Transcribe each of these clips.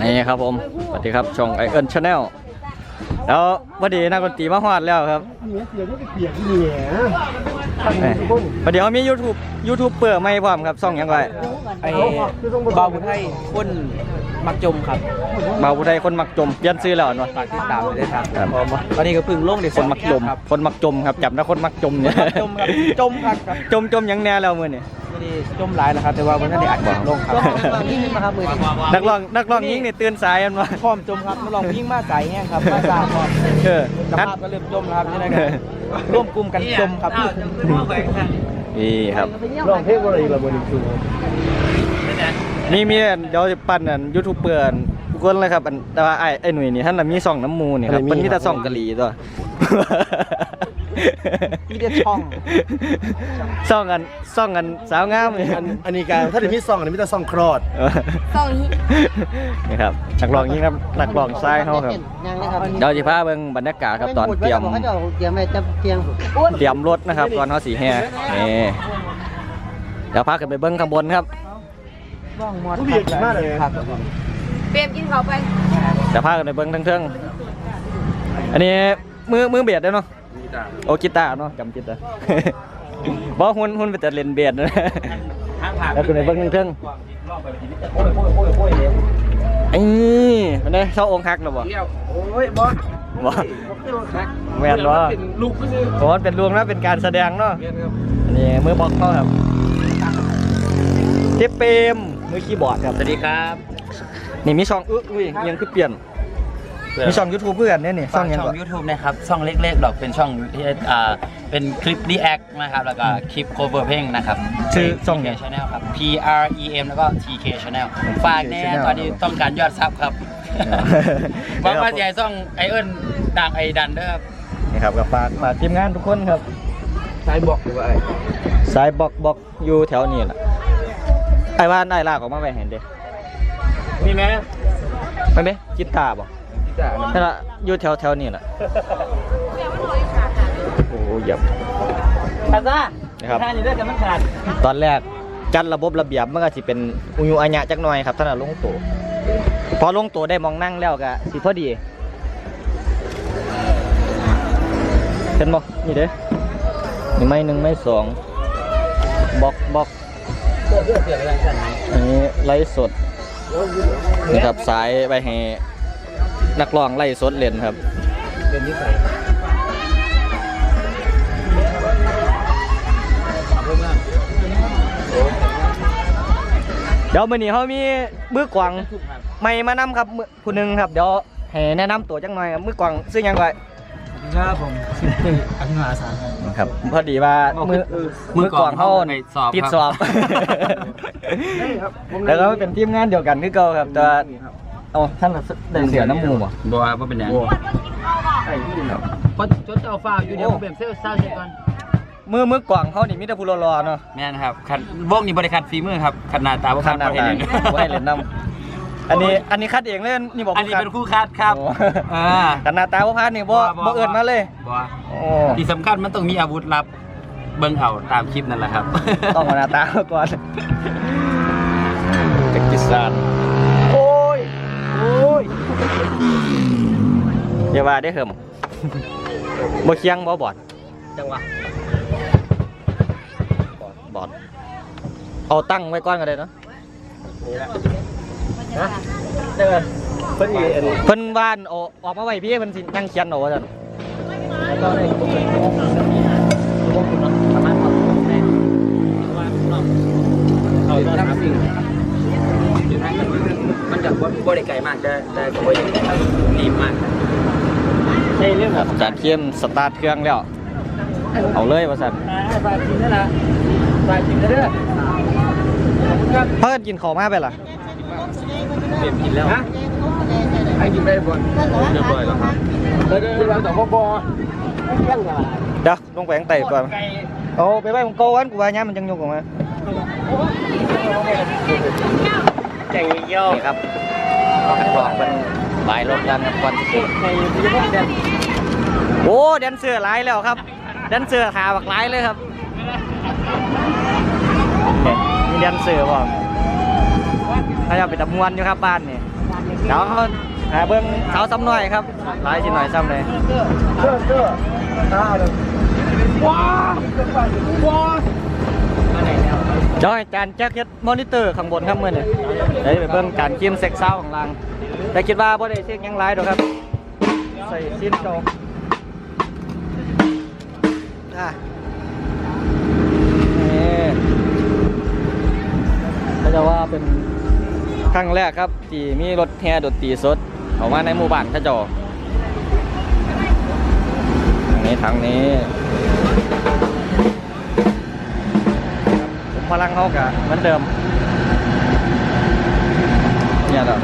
นี่ครับผมสวัสดีครับช่องไอเอิ n ชาแนลแล้วพอดีนักดนตรีมาฮอดแล้วครับเหนือเสียงก็ไปเปียกที่เหนือเอ้ยพอดีเขามี YouTube YouTube เปิดไม่พร้อมครับช่องหยังไงไอ้บาวบุไทยคนมักจมครับบ่าวผู้ใดคนมักจมเปลี่ยนซื้อแล้วเนาะฝากติดตามเลยนะครับครับตอนนี้ก็เพึ่งลงเด็กคนมักจมครับคนมักจมครับจับนะคนมักจมเนี่ยจมครับจมครับครับจมจมหยังแน่แล้วมื้อนี่ไม่ได้จมหลายแล้วครับ แต่ว่าวันนั้นได้อัดคลิปลงครับยิ่งมาครับมือนักร้องนักร้องยิงเนี่ยตื่นสายกันวะพร้อมจมครับมาลองยิ่งมาใส่แห้งครับมาสาพร้อมเออสนัดภาพก็เริ่มจมแล้วครับนี่นะครับร่วมกลุ่มกันจมครับนี่ครับร้องเพลงอะไรละบนสูงนี่มีเดี๋ยวจะปั่นอันยูทูบเบอร์อันทุกคนเลยครับแต่ว่าไอ้ไอ้หนุ่ยนี่ท่านมีซ่องน้ำมูนี่ครับมันมีแต่ซ่องกะหรี่ตัว มีแต่ช่อง ซ่องกันซ่องกันสาวงามนี่อันอันนี้การถ้าเดี๋ยวมีซองอันนี้มีแต่ซองครอดเออสองฮินี่ครับนักร้องยิงครับนักร้องทรายเฮาครับยังนะครับเดี๋ยวสิพาเบิ่งบรรยากาศครับตอนเตรียมเขาจะเตรียมไว้จะเตรียมเตรียมรถนะครับก่อนเขาสีแห่นี่เดี๋ยวพาขึ้นไปเบิ้งข้างบนครับว่างมอดผู้เบียดมากเลยครับเปรมกินเขาไปเดี๋ยวพาขึ้นไปเบิ้งทั้งเทิงอันนี้มือมือเบียดได้อเนาะ โอ้กีตาร์เนาะจำกีตาร์ บอกหุ่นหุ่นไปแต่เล่นเบียดนะแล้วขึ้นไปเบิ้งทั้งเทิงไอ้นี่มันได้เข้าองค์ฮักแล้วบ่โอ้ยบอสบ่แม่นบ่ลูกก็คือผมว่าเป็นรวงนะเป็นการแสดงเนาะอันนี้มือบล็อกเขาครับเจเปมมือคีย์บอร์ดครับสวัสดีครับ นี่มีช่องอุ๊ยอุ้ยยังคือเปลี่ยน มีช่อง YouTube เพื่อนเนี่ยนี่ช่องยังช่ก่ออน ง YouTube นะครับ ช่องเล็กๆดอกเป็นช่องที่อ่าเป็นคลิปรีแอคนะครับ แล้วก็คลิป cover เพลงนะครับชื่อช่อง TK ยัง Channel ครับ P R E M แล้วก็ TK Channel ฝากแน่ Channel ตอนนี้ต้องการยอดซับครับหวังว่าจะให้ช่องไอเอิญดังไอดันเด้อครับ นี่ครับกับฝากฝากทีมงานทุกคนครับ สายบอกอยู่ว่าไอ้สายบล็อกบล็อกอยู่แถวนี้แหละไอ้ว่านได้ลากออกมาไปเห็นเด้มีไหมไม่ไหมกีตาร์บ่ จ้านั่นละอยู่แถวแถวนี้แหละโอ้เหยียบขาดซ่านะครับท่านี่ได้แต่มันขาดตอนแรกจัดระบบระเบียบมันก็สิเป็นอุยุอัญญะจักหน่อยครับท่านน่ะลงตัวพอลงตัวได้มองนั่งแล้วก็สิพอดีเห็นบ่นี่เด้นี่ไม่หนึ่งไม่สองบล็อกบล็อกเพื่อเพื่อเสียเวลาสั่นไหมอันนี้ไลฟ์สดนะครับสายไปให้ นักร้องไล่สดเล่นครับเป็นนิสัยเพิ่มมากเดี๋ยวมื้อนี้เขามีมือกวางถูกครับไม่มานำครับมื้อผู้หนึงครับเดี๋ยวให้แนะนำตัวจังหน่อยครับมือกวางซื้อหยังไงครับผมชื่ออภิมาสารครับครับพอดีว่ามือมือกวางเขาไปสอบติดครับสอบแล้วก็เป็นทีมงานเดียวกันคือเก่าครับแต่ว่า เอาท่านได้เสียน้ำมูบ่บัวว่าเป็นอย่างพอจดเอาฟ้าอยู่เดี๋ยวผมเปลี่ยนเสื้อเศร้าเช็คก่อนมือมือกวางเขานี่มีแต่ผู้รอๆเนาะแม่นครับคัดวงนี้บริคัดฝีมือครับคัดหน้าตาบ่คัคัดดหน้าประเภทตานี้บ่ให้เล่นน้ำอันนี้อันนี้คัดเองเลยนี่บอกอันนี้เป็นคู่คัดครับโอ้อ่าคัดหน้าตาบ่พานนี่บ่บ่เอิ้นมาเลยบัวโอ้ที่สำคัญมันต้องมีอาวุธลับเบิ่งเอาตามคลิปนั่นแหละครับ ต้องมาหน้าตาก่อนกักิสานโอ้ยโอ้ย อย่าว่าได้อเหิมบ่เคียงบ่บอดจังหวะบอดเอาตั้งไว้ก่อนก็ได้เนาะเดินเพิ่นอีอันเพิ่นว่านเอาออกมาไว้พี่เพิ่นสินั่งเขียนเอาว่าซั่น แล้วก็ในกลุ่มพวกคุณเนาะประมาณความแน่ว่าเนาะเอาอยู่นะครับสิ่งอยู่ทางกันมันจะ บ่ได้ไกลมากแต่แต่ก็บ่ยังรีบมากใช่เรื่องครับจานเข้มสตาร์ทเครื่องแล้ว เอาเลยว่าซั่นฝากกินนั่นล่ะฝากกินเด้อขอบคุณครับเพิ่นกินข้าวมาไปล่ะเปลี่ยนกินแล้วฮะให้กินได้บ่เรียบร้อยแล้วครับแล้วก็เราต่อบ่บ่ยังล่ะเดี๋ยวลงไปข้างใต้ก่อนเอาไปไว้ผมโกวันกูว่าย้ำมันจังยกออกมาใจเยี่ยวนี่ครับนั กรองเป็นบายรถกันครับก่อนสิในที่พวกเด่นโอ้แดนเซอร์หลายแล้วครับแดนเซอร์ขาบักหลายเลยครับมีแดนเซอร์บ่ถ้าจะไปตะมวนอยู่ครับบ้านนี่เดี๋ยวหาเบิ้งเสาซ้ำหน่อยครับหลายสิหน่อยซ้ำเลยเสื้อเสื้อเลยว้าว้า จอยจานแจ็คเก็ตมอนิเตอร์ข้างบนครับมื่อนี่เดี๋ยวไปเบิ้งการกิมเซ็กเซาของรัง แต่คิดว่าบ่ได้เช็คหยังไรดอกครับ ใส่ซินโตอะนี่ก็จะว่าเป็นครั้งแรกครับ ที่มีรถแห่ดนตรีสดออกมาในหมู่บ้านข้าจอทางนี้ทางนี้ พลังเขากะเหมือนเดิม เนี่ยเหรอ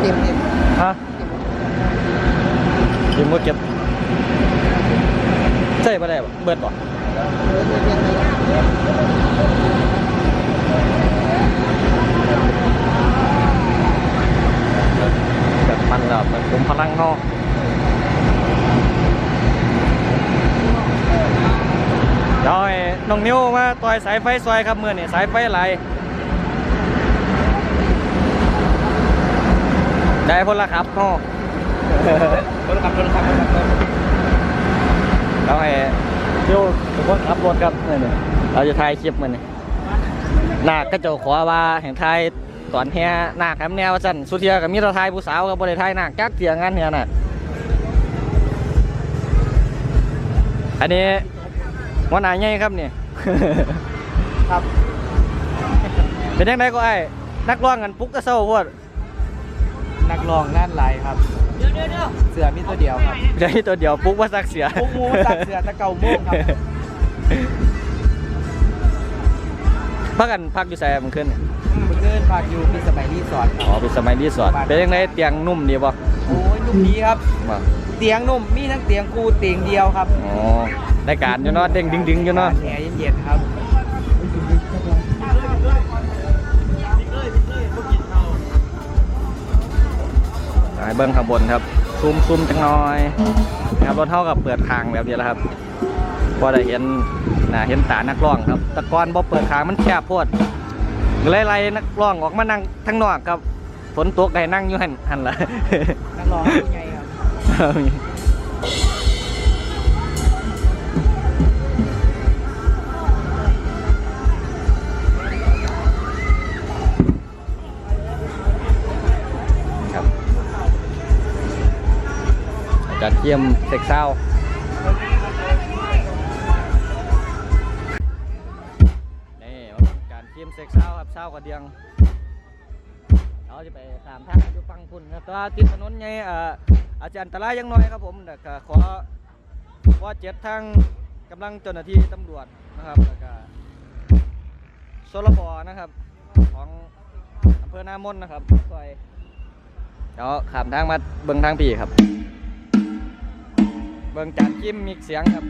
เต็มเต็มฮะยิมมือเก็บใช่ปะได้บ่เบิดบ่แบบมันแบบผมพลังเขาเดี๋ยวให้ น้องนิ้วมาต่อยสายไฟซอยครับเมื่อนี่สายไฟไหลได้พลละครับพ่อคนขับคนขับคนขับแล้วให้นิ้วเป็นคนขับรถครับนี่นี่เราจะถ่ายคลิปมันนี่หน้าก็จะขอว่าเห็นถ่ายตอนเฮียหน้าแคมแนวว่าสั่นสุเทียกับมิตรถ่ายผู้สาวกับบริถ่ายหน้าจักเทียงานเฮียน่ะอันนี้วันไหนใหญ่ครับเนี่ย ครับ เป็นยังไงก็ไอ้นักร้องกันปุ๊กกระเซ้าโพดนักร้องงานหลายครับเสือมีตัวเดียวครับเดี๋ยวนี้ตัวเดียวปุ๊กว่าสักเสียพวกมูตักเสือตะเกาโม่งครับพักกันพักอยู่ใส่มันขึ้นเนี่ยเมื่อคืนพากอยู่พี่สมัยรีสอร์ทคอ๋อรับเป็นสมัยรีสอร์ทเป็นยังไงเตียงนุ่มดีป่ะโอ้ยนุ่มดีครับบ่เตียงนุ่มมีทั้งเตียงกูเตียงเดียวครับ อ๋อ ได้การอยู่เนาะเด้งดึงดึงอยู่เนาะแอร์เย็นๆครับไปเบิ้งข้างบนครับซูมซูมจังหน่อยนะครับรถเท่ากับเปิดคางแบบนี้แหละครับพอได้เห็นหน้าเห็นตานักร้องครับแตะกอนบ่เปิดคางมันแคบโพดไล่ไล่นักร้องออกมานั่งทั้งนอกครับฝนตกได้นั่งอยู่หันหันละนักร้องเป็นไงครับครับ ย์เทียมเซ็กเศร้านี่การเทียมเซ็กเศร้าครับเศร้ากระเดียงเราจะไปตามทางอยู่ฟังพุ่นครับตัวติดถนนไงเอ่ออาจจะอันตรายยังน้อยครับผมแต่ก็ขอขอเจ็ดทางกำลังเจ้าหน้าที่ตำรวจนะครับแล้วก็โซลบอนะครับ ของอำเภอนามนนะครับซอยเดี๋ยวขามทางมาเบิ่งทางพี่ครับ เบิ่งจานจิ้มมีเสียงครับ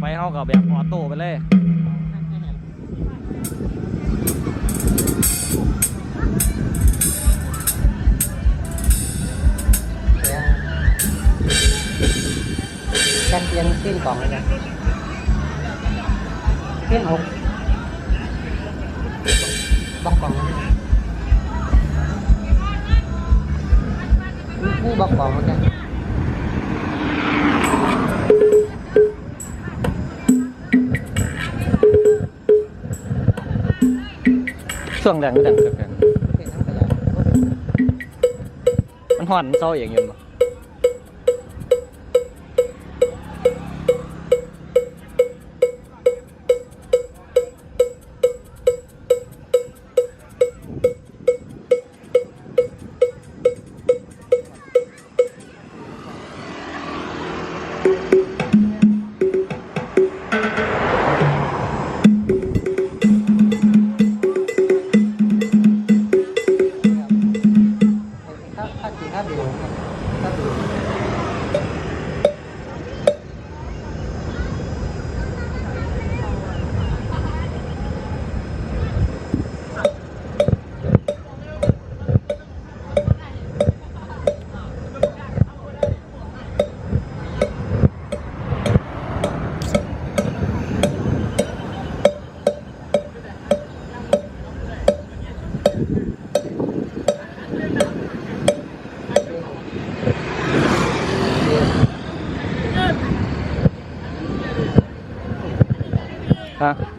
ไปเฮากับแบบออโต้ไปเลย กันเตียงขึ้นกล่องเลยนะขึ้นหกบอกกล่องผู้บอกกล่องเหมือนกันช่วงแรงก็ดังเกินกันเป็นทั้งขยะมันห่อนเศร้าเองอยู่บ่ฮะไ鍋を多分 ha.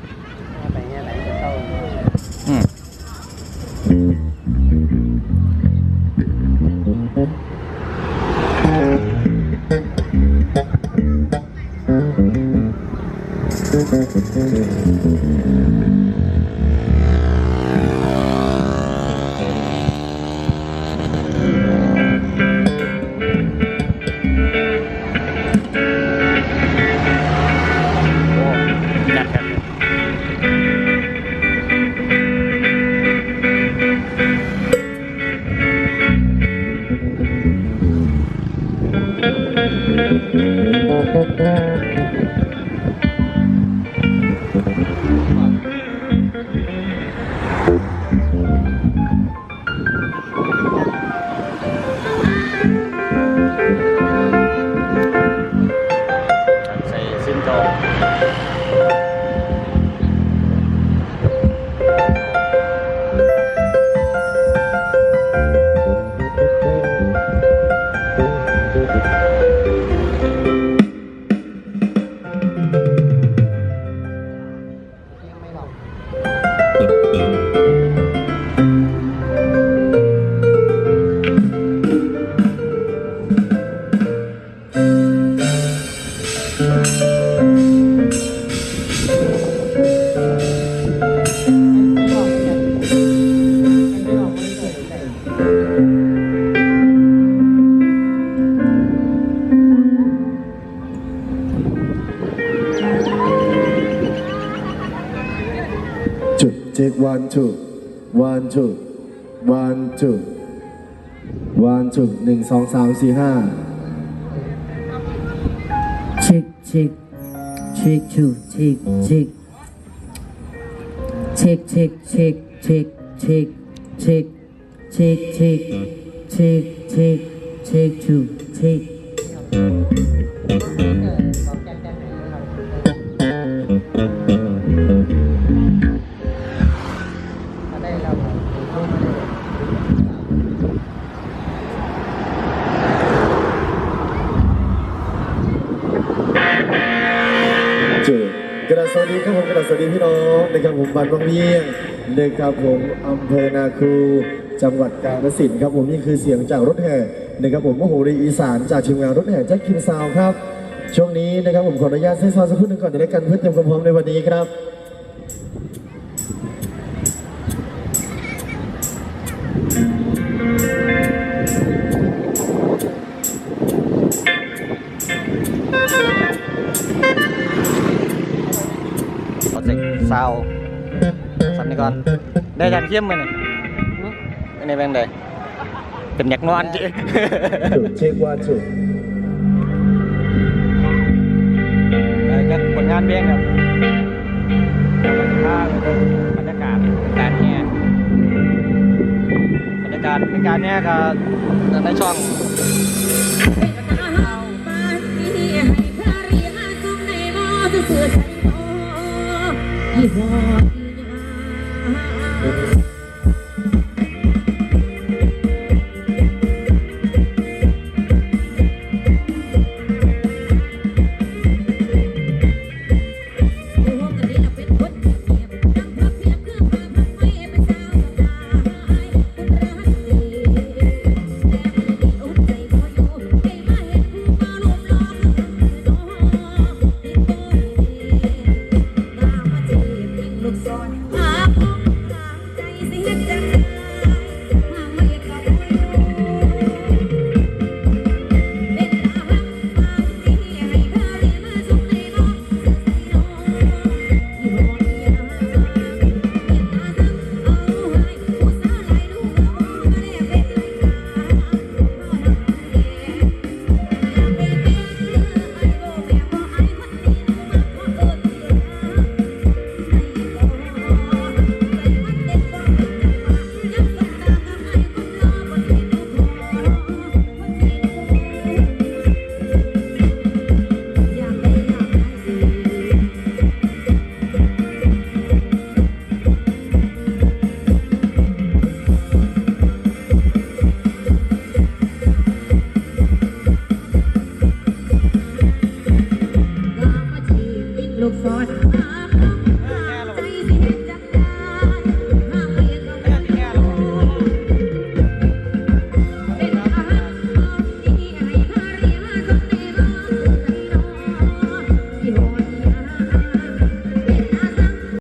One two one two หนึ่งสองสามสี่ห้า Check, check, check, two, check, check, check, check, check, check, check, check, check, check, check, check, check, two, check. ได้ วัสดีครับผมกระดาษสวัสดีพี่น้องนะครับผมบันบางเวียงนะครับผมอำเภอนาคูจังหวัดกาฬสินธุ์ครับผมนี่คือเสียงจากรถแห่นะครับผมมโหรีอีสานจากทีมงานรถแห่แจ็คคิมซาวครับ ช่วงนี้นะครับผมขออนุญาตเส้นซาวสักครู่หนึ่งก่อนจะได้กันเพื่อเตรียมความพร้อมในวันนี้ครับขาวสันนี่ก่อนได้ยันเข้มไหมนี่อันนี้เป็นไงเป็นอยากนอนจีจุดเช็ค one two จากผลงานเพลงครับเดี๋ยวมันจะพาไปดูบรรยากาศการแห่บรรยากาศในการแห่ก็ในช่อง One. out.